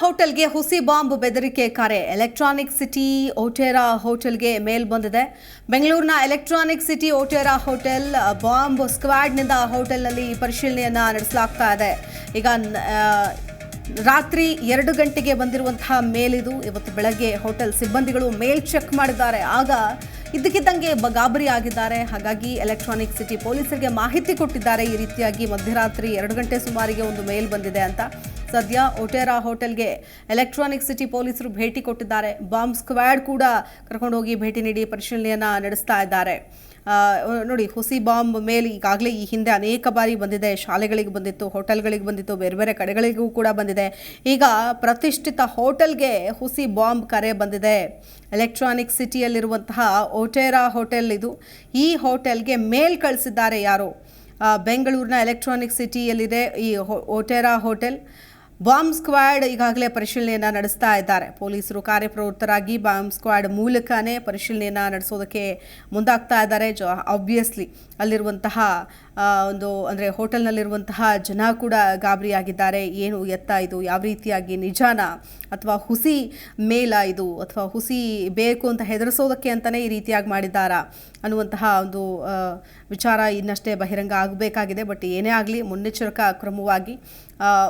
ಹೋಟೆಲ್ಗೆ ಹುಸಿ ಬಾಂಬ್ ಬೆದರಿಕೆ ಕರೆ. ಎಲೆಕ್ಟ್ರಾನಿಕ್ ಸಿಟಿ ಓಟೇರಾ ಹೋಟೆಲ್ಗೆ ಮೇಲ್ ಬಂದಿದೆ. ಬೆಂಗಳೂರಿನ electronic city Otera hotel, bomb ಸ್ಕ್ವಾಡ್ನಿಂದ ಹೋಟೆಲ್ನಲ್ಲಿ ಪರಿಶೀಲನೆಯನ್ನ ನಡೆಸಲಾಗ್ತಾ ಇದೆ. ಈಗ ರಾತ್ರಿ ಎರಡು ಗಂಟೆಗೆ ಬಂದಿರುವಂತಹ ಮೇಲಿದು ಇವತ್ತು ಬೆಳಗ್ಗೆ ಹೋಟೆಲ್ ಸಿಬ್ಬಂದಿಗಳು ಮೇಲ್ ಚೆಕ್ ಮಾಡಿದ್ದಾರೆ. ಆಗ ಇದ್ದಕ್ಕಿದ್ದಂಗೆ ಗಾಬರಿ ಆಗಿದ್ದಾರೆ ಹಾಗಾಗಿ ಎಲೆಕ್ಟ್ರಾನಿಕ್ ಸಿಟಿ ಪೊಲೀಸರಿಗೆ ಮಾಹಿತಿ ಕೊಟ್ಟಿದ್ದಾರೆ. ಈ ರೀತಿಯಾಗಿ ಮಧ್ಯರಾತ್ರಿ ಎರಡು ಗಂಟೆ ಸುಮಾರಿಗೆ ಒಂದು ಮೇಲ್ ಬಂದಿದೆ ಅಂತ. ಸದ್ಯ ಒಟೇರಾ ಹೋಟೆಲ್ಗೆ ಎಲೆಕ್ಟ್ರಾನಿಕ್ ಸಿಟಿ ಪೊಲೀಸರು ಭೇಟಿ ಕೊಟ್ಟಿದ್ದಾರೆ. ಬಾಂಬ್ ಸ್ಕ್ವಾಡ್ ಕೂಡ ಕರ್ಕೊಂಡೋಗಿ ಭೇಟಿ ನೀಡಿ ಪರಿಶೀಲನೆಯನ್ನ ನಡೆಸ್ತಾ ಇದ್ದಾರೆ. ನೋಡಿ, ಹುಸಿ ಬಾಂಬ್ ಮೇಲೆ ಈಗಾಗಲೇ ಈ ಹಿಂದೆ ಅನೇಕ ಬಾರಿ ಬಂದಿದೆ. ಶಾಲೆಗಳಿಗೆ ಬಂದಿತ್ತು, ಹೋಟೆಲ್ಗಳಿಗೆ ಬಂದಿತ್ತು, ಬೇರೆ ಬೇರೆ ಕಡೆಗಳಿಗೂ ಕೂಡ ಬಂದಿದೆ. ಈಗ ಪ್ರತಿಷ್ಠಿತ ಹೋಟೆಲ್ಗೆ ಹುಸಿ ಬಾಂಬ್ ಕರೆ ಬಂದಿದೆ. ಎಲೆಕ್ಟ್ರಾನಿಕ್ ಸಿಟಿಯಲ್ಲಿರುವಂತಹ ಓಟೇರಾ ಹೋಟೆಲ್ ಇದು. ಈ ಹೋಟೆಲ್ಗೆ ಮೇಲ್ ಕಳಿಸಿದ್ದಾರೆ ಯಾರು? ಬೆಂಗಳೂರಿನ ಎಲೆಕ್ಟ್ರಾನಿಕ್ ಸಿಟಿಯಲ್ಲಿದೆ ಈ ಒಟೇರಾ ಹೋಟೆಲ್. ಬಾಂಬ್ ಸ್ಕ್ವಾಡ್ ಈಗಾಗಲೇ ಪರಿಶೀಲನೆಯನ್ನು ನಡೆಸ್ತಾ ಇದ್ದಾರೆ. ಪೊಲೀಸರು ಕಾರ್ಯಪ್ರವೃತ್ತರಾಗಿ ಬಾಂಬ್ ಸ್ಕ್ವಾಡ್ ಮೂಲಕನೇ ಪರಿಶೀಲನೆಯನ್ನು ನಡೆಸೋದಕ್ಕೆ ಮುಂದಾಗ್ತಾ ಇದ್ದಾರೆ. ಜ ಆಬ್ವಿಯಸ್ಲಿ ಅಲ್ಲಿರುವಂತಹ ಒಂದು ಅಂದರೆ ಹೋಟೆಲ್ನಲ್ಲಿರುವಂತಹ ಜನ ಕೂಡ ಗಾಬರಿಯಾಗಿದ್ದಾರೆ. ಏನು ಎತ್ತ ಇದು? ಯಾವ ರೀತಿಯಾಗಿ ನಿಜಾನ ಅಥವಾ ಹುಸಿ ಮೇಲ ಇದು ಅಥವಾ ಹುಸಿ ಬೇಕು ಅಂತ ಹೆದರಿಸೋದಕ್ಕೆ ಅಂತಲೇ ಈ ರೀತಿಯಾಗಿ ಮಾಡಿದ್ದಾರಾ ಅನ್ನುವಂತಹ ಒಂದು ವಿಚಾರ ಇನ್ನಷ್ಟೇ ಬಹಿರಂಗ ಆಗಬೇಕಾಗಿದೆ. ಬಟ್ ಏನೇ ಆಗಲಿ ಮುನ್ನೆಚ್ಚರಿಕಾ ಕ್ರಮವಾಗಿ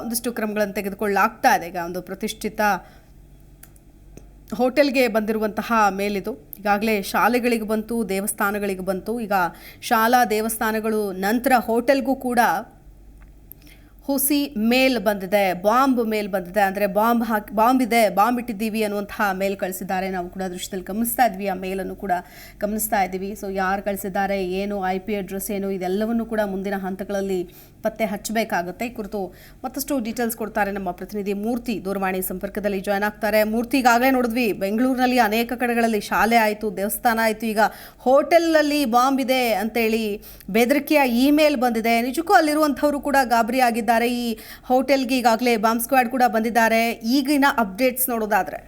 ಒಂದಿಷ್ಟು ಕ್ರಮಗಳನ್ನು ತೆಗೆದುಕೊಳ್ಳಲಾಗ್ತಾ ಇದೆ. ಈಗ ಒಂದು ಪ್ರತಿಷ್ಠಿತ ಹೋಟೆಲ್ಗೆ ಬಂದಿರುವಂತಹ ಮೇಲಿದು. ಈಗಾಗಲೇ ಶಾಲೆಗಳಿಗೆ ಬಂತು, ದೇವಸ್ಥಾನಗಳಿಗೆ ಬಂತು. ಈಗ ಶಾಲಾ ದೇವಸ್ಥಾನಗಳು ನಂತರ ಹೋಟೆಲ್ಗೂ ಕೂಡ ಹುಸಿ ಮೇಲ್ ಬಂದಿದೆ, ಬಾಂಬ್ ಮೇಲ್ ಬಂದಿದೆ ಅಂದರೆ ಬಾಂಬ್ ಹಾಕಿ, ಬಾಂಬ್ ಇದೆ, ಬಾಂಬ್ ಇಟ್ಟಿದ್ದೀವಿ ಅನ್ನುವಂತಹ ಮೇಲ್ ಕಳಿಸಿದ್ದಾರೆ. ನಾವು ಕೂಡ ದೃಶ್ಯದಲ್ಲಿ ಗಮನಿಸ್ತಾ ಇದ್ವಿ, ಆ ಮೇಲನ್ನು ಕೂಡ ಗಮನಿಸ್ತಾ ಇದ್ದೀವಿ. ಸೊ ಯಾರು ಕಳಿಸಿದ್ದಾರೆ, ಏನು ಐ ಪಿ ಅಡ್ರೆಸ್ ಏನು, ಇದೆಲ್ಲವನ್ನು ಕೂಡ ಮುಂದಿನ ಹಂತಗಳಲ್ಲಿ ಪತ್ತೆ ಹಚ್ಚಬೇಕಾಗುತ್ತೆ. ಕುರಿತು ಮತ್ತಷ್ಟು ಡೀಟೇಲ್ಸ್ ಕೊಡ್ತಾರೆ ನಮ್ಮ ಪ್ರತಿನಿಧಿ ಮೂರ್ತಿ ದೂರವಾಣಿ ಸಂಪರ್ಕದಲ್ಲಿ ಜಾಯ್ನ್ ಆಗ್ತಾರೆ. ಮೂರ್ತಿ, ಈಗಾಗಲೇ ನೋಡಿದ್ವಿ, ಬೆಂಗಳೂರಿನಲ್ಲಿ ಅನೇಕ ಕಡೆಗಳಲ್ಲಿ ಶಾಲೆ ಆಯಿತು, ದೇವಸ್ಥಾನ ಆಯಿತು. ಈಗ ಹೋಟೆಲ್ನಲ್ಲಿ ಬಾಂಬ್ ಇದೆ ಅಂತೇಳಿ ಬೆದರಿಕೆಯ ಇಮೇಲ್ ಬಂದಿದೆ. ನಿಜಕ್ಕೂ ಅಲ್ಲಿರುವಂಥವರು ಕೂಡ ಗಾಬರಿ ಈ ಹೋಟೆಲ್ಗೆ ಈಗಾಗಲೇ ಬಾಂಬ್ ಸ್ಕ್ವಾಡ್ ಕೂಡ ಬಂದಿದ್ದಾರೆ. ಈಗಿನ ಅಪ್ಡೇಟ್ಸ್ ನೋಡೋದಾದ್ರೆ.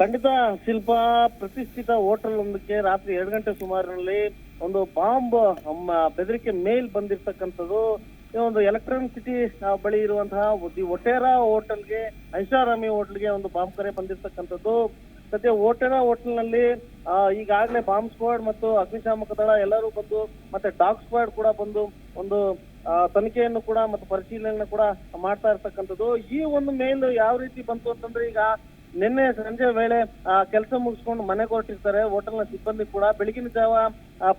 ಖಂಡಿತ ಶಿಲ್ಪ, ಪ್ರತಿಷ್ಠಿತ ಹೋಟೆಲ್ ಒಂದಕ್ಕೆ ರಾತ್ರಿ ಎರಡು ಗಂಟೆ ಸುಮಾರಿನಲ್ಲಿ ಒಂದು ಬಾಂಬ್ ಬೆದರಿಕೆ ಮೇಲ್ ಬಂದಿರ್ತಕ್ಕಂಥದ್ದು. ಒಂದು ಎಲೆಕ್ಟ್ರಾನಿಕ್ ಸಿಟಿ ಬಳಿ ಇರುವಂತಹ ಒಟೇರಾ ಹೋಟೆಲ್ಗೆ, ಐಷಾರಾಮಿ ಹೋಟೆಲ್ಗೆ ಒಂದು ಬಾಂಬ್ ಕರೆ ಬಂದಿರ್ತಕ್ಕಂಥದ್ದು. ಸದ್ಯ ಹೋಟೆಲ್, ಹೋಟೆಲ್ನಲ್ಲಿ ಈಗಾಗಲೇ ಬಾಂಬ್ ಸ್ಕ್ವಾಡ್ ಮತ್ತು ಅಗ್ನಿಶಾಮಕ ದಳ ಎಲ್ಲರೂ ಬಂದು ಮತ್ತೆ ಡಾಗ್ ಸ್ಕ್ವಾಡ್ ಕೂಡ ಬಂದು ಒಂದು ತನಿಖೆಯನ್ನು ಕೂಡ ಮತ್ತು ಪರಿಶೀಲನೆ ಕೂಡ ಮಾಡ್ತಾ ಇರ್ತಕ್ಕಂಥದ್ದು. ಈ ಒಂದು ಮೇಲ್ ಯಾವ ರೀತಿ ಬಂತು ಅಂತಂದ್ರೆ ಈಗ ನಿನ್ನೆ ಸಂಜೆ ವೇಳೆ ಕೆಲಸ ಮುಗಿಸ್ಕೊಂಡು ಮನೆಗೆ ಹೊರಟಿರ್ತಾರೆ. ಹೋಟೆಲ್ನ ಸಿಬ್ಬಂದಿ ಕೂಡ ಬೆಳಗಿನ ಜಾವ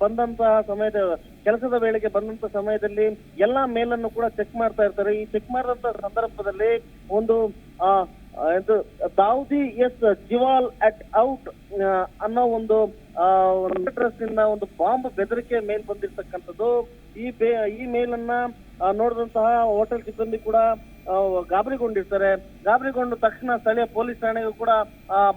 ಬಂದಂತಹ ಸಮಯದ, ಕೆಲಸದ ವೇಳೆಗೆ ಬಂದಂತ ಸಮಯದಲ್ಲಿ ಎಲ್ಲಾ ಮೇಲನ್ನು ಕೂಡ ಚೆಕ್ ಮಾಡ್ತಾ ಇರ್ತಾರೆ. ಈ ಚೆಕ್ ಮಾಡಿದಂತ ಸಂದರ್ಭದಲ್ಲಿ ಒಂದು ಇದು Dawoodi S Jiwal at out ಅನ್ನೋ ಒಂದು ಅಡ್ರೆಸ್ ಇಂದ ಒಂದು ಬಾಂಬ್ ಬೆದರಿಕೆ ಮೇಲ್ ಬಂದಿರ್ತಕ್ಕಂಥದ್ದು. ಈ ಬೇ, ಈ ಮೇಲನ್ನ ಅನ್ನ ನೋಡಿದಂತಹ ಹೋಟೆಲ್ ಸಿಬ್ಬಂದಿ ಕೂಡ ಗಾಬರಿಗೊಂಡಿರ್ತಾರೆ. ಗಾಬರಿಗೊಂಡ ತಕ್ಷಣ ಸ್ಥಳೀಯ ಪೊಲೀಸ್ ಠಾಣೆಗೂ ಕೂಡ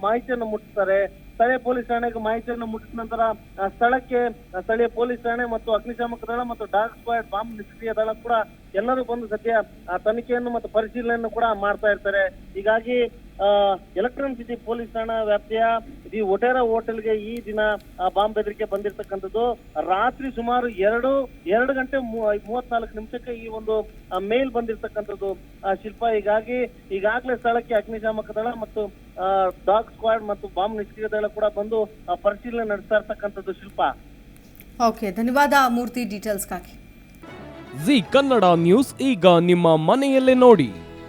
ಮಾಹಿತಿಯನ್ನು ಮುಟ್ಟಿಸ್ತಾರೆ. ಸ್ಥಳೀಯ ಪೊಲೀಸ್ ಠಾಣೆಗೆ ಮಾಹಿತಿಯನ್ನು ಮುಟ್ಟಿದ ನಂತರ ಸ್ಥಳಕ್ಕೆ ಸ್ಥಳೀಯ ಪೊಲೀಸ್ ಠಾಣೆ ಮತ್ತು ಅಗ್ನಿಶಾಮಕ ದಳ ಮತ್ತು ಡಾರ್ಕ್ ಸ್ಕ್ವಾಡ್ ಬಾಂಬ್ ನಿಷ್ಕ್ರಿಯ ದಳ ಕೂಡ ಎಲ್ಲರೂ ಬಂದು ಸದ್ಯ ತನಿಖೆಯನ್ನು ಮತ್ತು ಪರಿಶೀಲನೆಯನ್ನು ಕೂಡ ಮಾಡ್ತಾ ಇರ್ತಾರೆ. ಹೀಗಾಗಿ ಎಲೆಕ್ಟ್ರಾನಿಕ್ ಸಿಟಿ ಪೊಲೀಸ್ ಠಾಣಾ ವ್ಯಾಪ್ತಿಯ ಈ ಒಟೇರಾ ಹೋಟೆಲ್ಗೆ ಈ ದಿನ ಆ, ಬಾಂಬ್ ಬೆದರಿಕೆ ಬಂದಿರತಕ್ಕಂಥದ್ದು. ರಾತ್ರಿ ಸುಮಾರು ಎರಡು ಎರಡು ಗಂಟೆ ಮೂ- ಮೂವತ್ನಾಲ್ಕು ನಿಮಿಷಕ್ಕೆ ಈ ಒಂದು ಮೇಲ್ ಬಂದಿರತಕ್ಕಂಥದ್ದು ಶಿಲ್ಪ. ಹೀಗಾಗಿ ಈಗಾಗಲೇ ಸ್ಥಳಕ್ಕೆ ಅಗ್ನಿಶಾಮಕ ದಳ ಮತ್ತು ಡಾಗ್ ಸ್ಕ್ವಾಡ್ ಮತ್ತು ಬಾಂಬ್ ನಿಷ್ಕ್ರಿಯ ದಳ ಕೂಡ ಬಂದು ಪರಿಶೀಲನೆ ನಡೆಸ್ತಾ ಇರ್ತಕ್ಕಂಥದ್ದು ಶಿಲ್ಪ. ಓಕೆ ಧನ್ಯವಾದ ಮೂರ್ತಿ ಡೀಟೇಲ್ಸ್ಗಾಗಿ. ಜಿ ಕನ್ನಡ ನ್ಯೂಸ್ ಈಗ ನಿಮ್ಮ ಮನೆಯಲ್ಲೇ ನೋಡಿ.